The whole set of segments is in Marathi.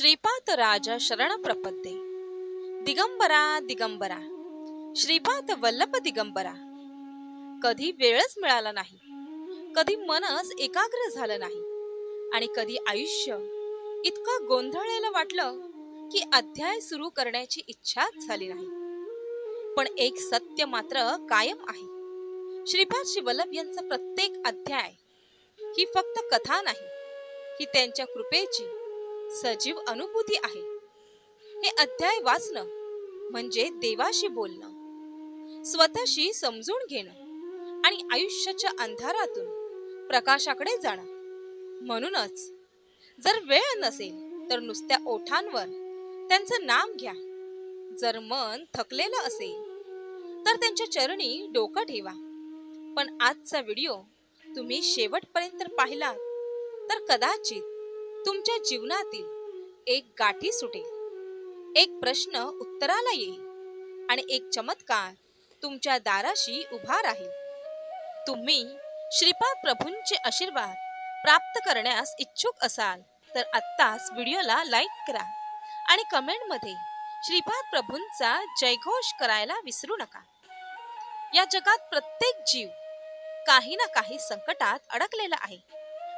श्रीपाद राजा शरण प्रपद्ये दिगंबरा दिगंबरा। श्रीपाद वल्लभ दिगंबरा। कधी वेळच मिळाला नाही कधी मनच एकाग्र झालं नाही आणि कधी आयुष्य इतकं गोंधळलेलं वाटलं की अध्याय सुरू करण्याची इच्छाच झाली नाही. पण एक सत्य मात्र कायम आहे. श्रीपाद श्री वल्लभ यांचा प्रत्येक अध्याय ही फक्त कथा नाही ही त्यांच्या कृपेची सजीव अनुभूती आहे. हे अध्याय वाचणं म्हणजे देवाशी बोलणं स्वतःशी समजून घेणं आणि आयुष्याच्या अंधारातून प्रकाशाकडे जाणं. म्हणूनच जर वेळ नसेल तर नुसत्या ओठांवर त्यांचं नाम घ्या. जर मन थकलेलं असेल तर त्यांच्या चरणी डोकं ठेवा. पण आजचा व्हिडिओ तुम्ही शेवटपर्यंत पाहिलात तर कदाचित तुमच्या जीवनातील एक गाठी सुटेल. एक प्रश्न उत्तराला येईल आणि एक चमत्कार तुमच्या दाराशी उभा राहील. तुम्ही श्रीपाद प्रभूंचे आशीर्वाद प्राप्त करण्यास इच्छुक असाल तर आत्ताच व्हिडिओला लाईक करा आणि कमेंटमध्ये श्रीपाद प्रभूंचा जयघोष करायला विसरू नका. या जगात प्रत्येक जीव काही ना काही संकटात अडकलेला आहे.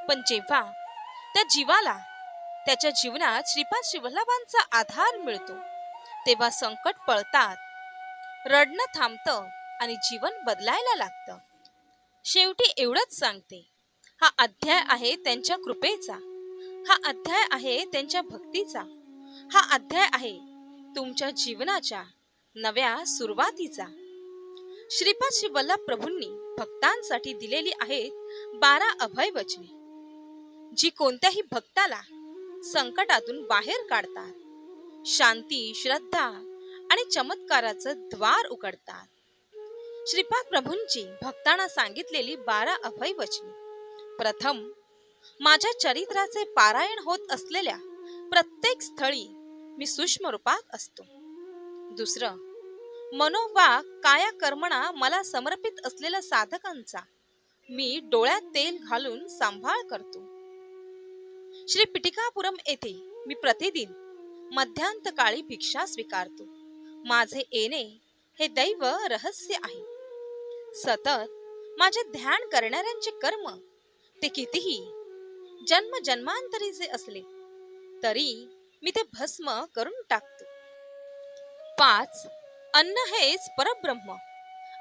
पण जेव्हा त्या जीवाला त्याच्या जीवनात श्रीपाद शिवल्लभांचा आधार मिळतो. तेव्हा संकट पळतात रडणं थांबतं आणि जीवन बदलायला लागतं. शेवटी एवढंच सांगते हा अध्याय आहे त्यांच्या कृपेचा. हा अध्याय आहे त्यांच्या भक्तीचा. हा अध्याय आहे तुमच्या जीवनाच्या नव्या सुरुवातीचा. श्रीपाद श्री वल्लभ प्रभूंनी भक्तांसाठी दिलेली आहेत बारा अभय वचने जी कोणत्याही भक्ताला संकटातून बाहेर काढतात. शांती श्रद्धा आणि चमत्काराचं द्वार उघडतात. श्रीपाद प्रभूंची भक्तांना सांगितलेली बारा अभय वचने. प्रथम माझ्या चरित्राचे पारायण होत असलेल्या प्रत्येक स्थळी मी सूक्ष्म रूपात असतो. दुसरं मनोवाक काया कर्मणा मला समर्पित असलेल्या साधकांचा मी डोळ्यात तेल घालून सांभाळ करतो. श्री पिटिकापुरम येथे मी प्रतिदिन मध्यांत काळी भिक्षा स्वीकारतो. माझे येणे हे दैव रहस्य आहे. सतत माझे ध्यान करणाऱ्यांचे कर्म ते कितीही जन्म जन्मांतरीचे असले तरी मी ते भस्म करून टाकतो. पाच अन्न हेच परब्रह्म.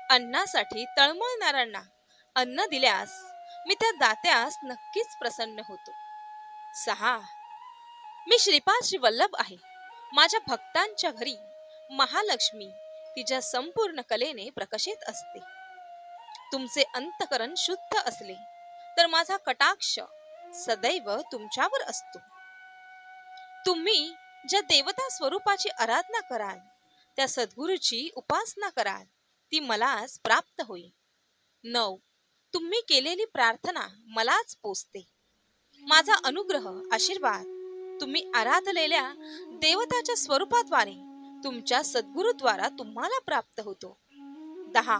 अन्नासाठी तळमळणाऱ्यांना अन्न दिल्यास मी त्या दात्यास नक्कीच प्रसन्न होतो. सहा. मी श्रीपाद श्री वल्लभ आहे. माझ्या भक्तांच्या घरी महालक्ष्मी तिच्या संपूर्ण कलेने प्रकाशित असते. तुमचे अंतकरण शुद्ध असले तर माझा कटाक्ष सदैव तुमच्यावर असतो. तुम्ही ज्या देवता स्वरूपाची आराधना कराल त्या सद्गुरूची उपासना कराल ती मलाच प्राप्त होईल. नऊ. तुम्ही केलेली प्रार्थना मलाच पोचते माझा अनुग्रह आशीर्वाद. तुम्ही आराधलेल्या देवताच्या स्वरूपाद्वारे तुमच्या सद्गुरूद्वारा तुम्हाला प्राप्त होतो. दहा.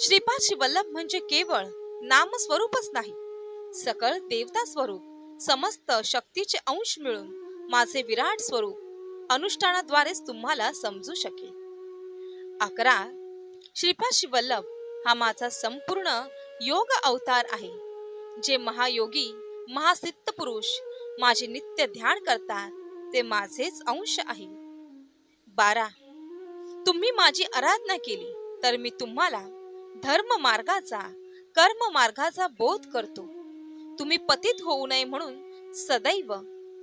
श्रीपाद शिवल्लभ म्हणजे केवळ नामस्वरूपच नाही सकळ देवता स्वरूप समस्त शक्तीचे अंश मिळून माझे विराट स्वरूप अनुष्ठानाद्वारेच तुम्हाला समजू शकेल. अकरा. श्रीपाद शिवल्लभ हा माझा संपूर्ण योग अवतार आहे जे महायोगी महासिद्ध पुरुष माझे नित्य ध्यान करतात ते माझेच अंश आहे. बारा. तुम्ही माझी आराधना केली तर मी तुम्हाला धर्म मार्गाचा कर्म मार्गाचा बोध करतो. तुम्ही पतित होऊ नये म्हणून सदैव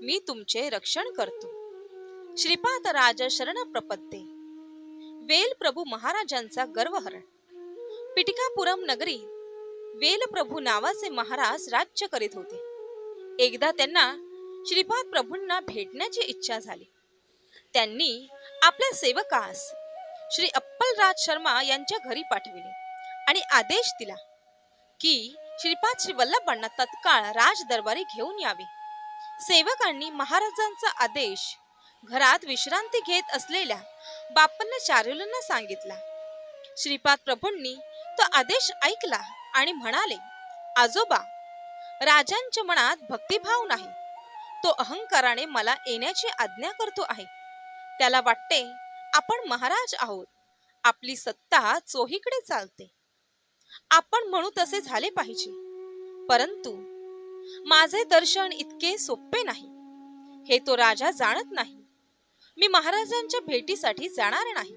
मी तुमचे रक्षण करतो. श्रीपाद राजा शरण प्रपत्ते. वेल प्रभू महाराजांचा गर्वहरण. पिटिकापुरम नगरी वेल प्रभू नावाचे महाराज राज्य करीत होते. एकदा त्यांना श्रीपाद प्रभूंना भेटण्याची इच्छा झाली. त्यांनी आपल्या सेवकास श्री अप्पलराज शर्मा यांच्या घरी पाठविले आणि आदेश दिला की श्रीपाद श्री वल्लभांना तत्काळ राज दरबारी घेऊन यावे. सेवकांनी महाराजांचा आदेश घरात विश्रांती घेत असलेल्या बाप्पांना चारुलींना सांगितला. श्रीपाद प्रभूंनी तो आदेश ऐकला आणि म्हणाले आजोबा राजांच्या मनात भक्तिभाव नाही. तो अहंकाराने मला येण्याची आज्ञा करतो आहे. त्याला वाटते आपण महाराज आहोत. आपली सत्ता चोहीकडे चालते. आपण म्हणू तसे झाले पाहिजे. परंतु माझे दर्शन इतके सोपे नाही. हे तो राजा जाणत नाही. मी महाराजांच्या भेटीसाठी जाणार नाही.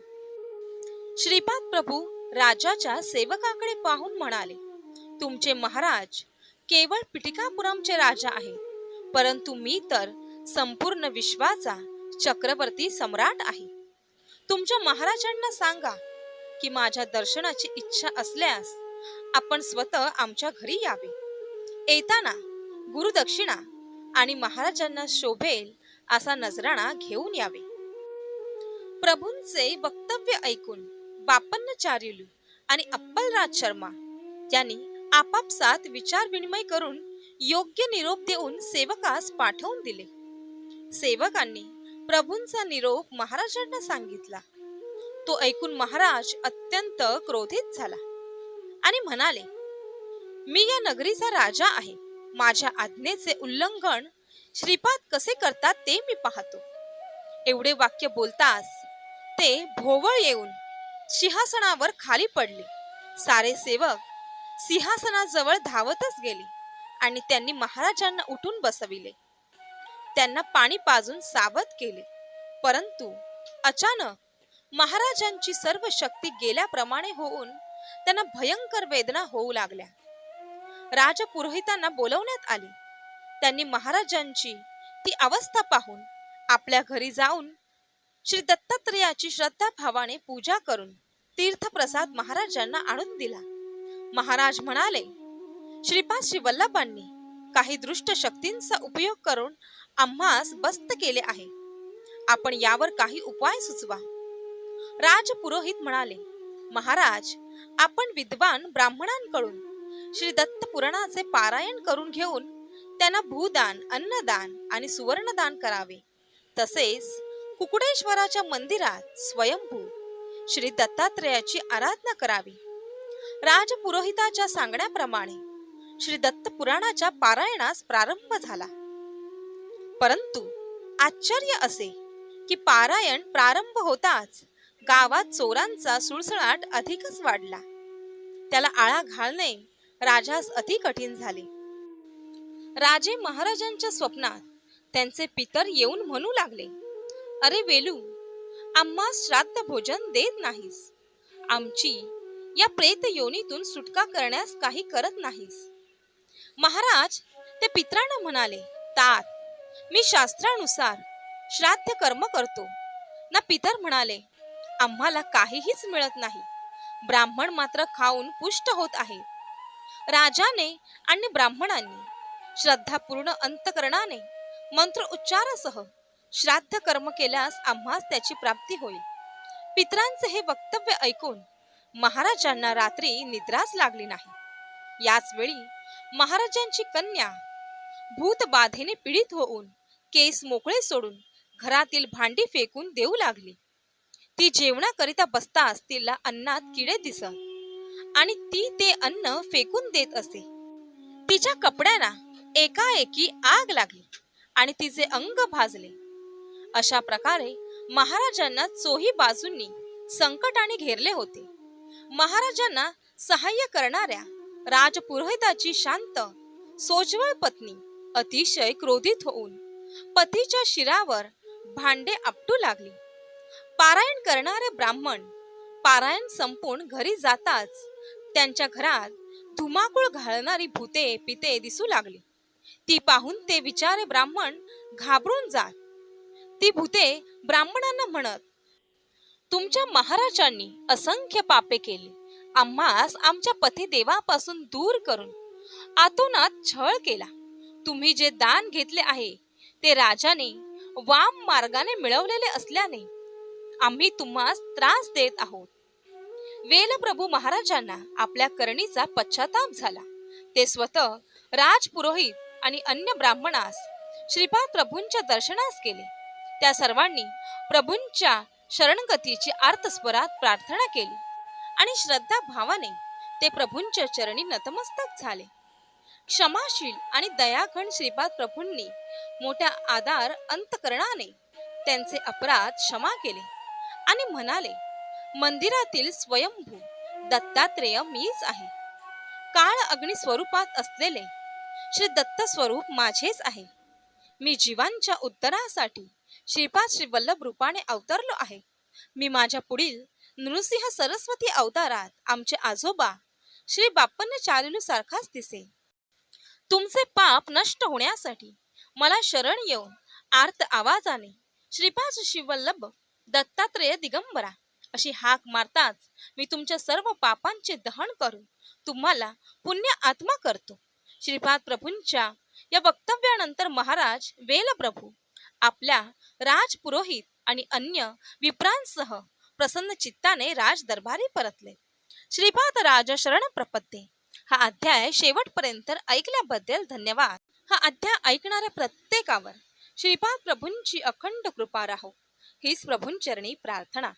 श्रीपाद प्रभू राजाच्या सेवकाकडे पाहून म्हणाले तुमचे महाराज केवळ पिटिकापुरमचे राजा आहेत परंतु मी तर संपूर्ण विश्वाचा चक्रवर्ती सम्राट आहे. तुमच्या महाराजांना सांगा की माझ्या दर्शनाची इच्छा असल्यास आपण स्वतः आमच्या घरी यावे. येताना गुरुदक्षिणा आणि महाराजांना शोभेल असा नजराणा घेऊन यावे. प्रभूंचे वक्तव्य ऐकून बापन्न बापन्नचार्युलू आणि अप्पलराज शर्मा यांनी आपापसात विचार विनिमय करून योग्य निरोप देऊन सेवकास पाठवून दिले. सेवकांनी प्रभूंचा निरोप महाराजांना सांगितला. तो ऐकून महाराज अत्यंत क्रोधित झाला आणि म्हणाले मी या नगरीचा राजा आहे. माझ्या आज्ञेचे उल्लंघन श्रीपाद कसे करतात ते मी पाहतो. एवढे वाक्य बोलताच ते भोवळ येऊन सिंहासनावर खाली पडले. सारे सेवक सिंहासनाजवळ धावतच गेली आणि त्यांनी महाराजांना उठून बसविले. त्यांना पाणी पाजून सावध केले. परंतु अचानक महाराजांची सर्व शक्ती गेल्याप्रमाणे होऊन त्यांना भयंकर वेदना होऊ लागल्या. राजपुरोहितांना बोलवण्यात आले. त्यांनी महाराजांची ती अवस्था पाहून आपल्या घरी जाऊन श्री दत्तात्रेयाची श्रद्धा भावाने पूजा करून तीर्थप्रसाद महाराजांना आणून दिला. महाराज म्हणाले श्रीपाद श्री वल्लभांनी काही दृष्ट शक्तींचा उपयोग करून आम्हास बस्त केले आहे. आपण यावर काही उपाय सुचवा. राजपुरोहित म्हणाले महाराज आपण विद्वान ब्राह्मणांकडून श्री दत्त पुराणाचे पारायण करून घेऊन त्यांना भूदान अन्नदान आणि सुवर्णदान करावे. तसेच कुकुडेश्वराच्या मंदिरात स्वयंभू श्री दत्तात्रेयाची आराधना करावी. राजपुरोहिताच्या सांगण्याप्रमाणे श्री दत्त पुराणाच्या पारायणास प्रारंभ झाला. परंतु आश्चर्य असे की पारायण प्रारंभ होताच गावात चोरांचा सुळसुळाट अधिकच वाढला. त्याला आळा घालणे राजास अति कठीण झाले. राजे महाराजांच्या स्वप्नात त्यांचे पितर येऊन म्हणू लागले अरे वेलू आम्हा श्राद्ध भोजन देत नाहीस. आमची या प्रेत योनीतून सुटका करण्यास काही करत नाहीस. महाराज ते पित्रांना म्हणाले तात मी शास्त्रानुसार श्राद्ध कर्म करतो. ना पितर म्हणाले आम्हाला काहीहीच मिळत नाही. ब्राह्मण मात्र खाऊन पुष्ट होत आहे. राजाने आणि ब्राह्मणांनी श्रद्धापूर्ण अंतकरणाने मंत्र उच्चारासह श्राद्ध कर्म केल्यास आम्हास त्याची प्राप्ती होईल. पित्रांचे हे वक्तव्य ऐकून महाराजांना रात्री निद्राच लागली नाही. याच वेळी महाराजांची कन्या भूतबाधेने पीडित होऊन केस मोकळे सोडून घरातील भांडी फेकून देऊ लागली. ती जेवणाकरिता बसताच तिला अन्नात किडे दिसत आणि ती ते अन्न फेकून देत असे. तिच्या कपड्यांना एकाएकी आग लागली आणि तिचे अंग भाजले. अशा प्रकारे महाराजांना चोही बाजूंनी संकटाने घेरले होते. महाराजांना सहाय्य करणाऱ्या राजपुरोहिताची शांत सोज्वळ पत्नी अतिशय क्रोधित होऊन पतीच्या शिरावर भांडे आपटू लागली. पारायण करणारे ब्राह्मण पारायण संपून घरी जाताच त्यांच्या घरात धुमाकूळ घालणारी भूते पिते दिसू लागली. ती पाहून ते विचारे ब्राह्मण घाबरून जात. ती भूते ब्राह्मणांना म्हणत तुमच्या महाराजांनी असंख्य पापे केली. आम्हास आमच्या पती देवापासून दूर करून आतोनात छळ केला. तुम्ही जे दान घेतले आहे ते राजाने वाम मार्गाने मिळवलेले असल्याने आम्ही तुम्हास त्रास देत आहोत. वेलप्रभू महाराजांना आपल्या करणीचा पश्चाताप झाला. ते स्वतः राजपुरोहित आणि अन्य ब्राह्मणास श्रीपाद प्रभूंच्या दर्शनास केले त्या सर्वांनी प्रभूंच्या शरणगतीची आर्तस्वरात प्रार्थना केली आणि श्रद्धा भावाने ते प्रभूंच्या चरणी नतमस्तक झाले. क्षमाशील आणि दयाघन श्रीपाद प्रभूंनी मोठ्या आधार अंतकरणाने त्यांचे अपराध क्षमा केले आणि म्हणाले मंदिरातील स्वयंभू दत्तात्रेय मीच आहे. काळ अग्नि स्वरूपात असलेले श्री दत्त स्वरूप माझेच आहे. मी जीवांच्या उत्तरासाठी श्रीपाद श्री वल्लभ रूपाने अवतरलो आहे. मी माझ्या पुढील नृसिंह सरस्वती अवतारात आमचे आजोबा श्री बाप्पन चालू सारखाच दिसे. तुमचे पाप नष्ट होण्यासाठी मला शरण येऊन आर्त आवाजाने श्रीपाद श्रीवल्लभ दत्तात्रेय दिगंबरा अशी हाक मारताच मी तुमच्या सर्व पापांचे दहन करून तुम्हाला पुण्य आत्मा करतो. श्रीपाद प्रभूंच्या या वक्तव्यानंतर महाराज वेलप्रभू आपल्या राजपुरोहित आणि अन्य विप्रांसह प्रसन्न चित्ताने राज दरबारी परतले. श्रीपाद राज शरण प्रपत्ते. हा अध्याय शेवटपर्यंत ऐकल्याबद्दल धन्यवाद. हा अध्याय ऐकणाऱ्या प्रत्येकावर श्रीपाद प्रभूंची अखंड कृपा राहो. हीच प्रभूंचरणी प्रार्थना.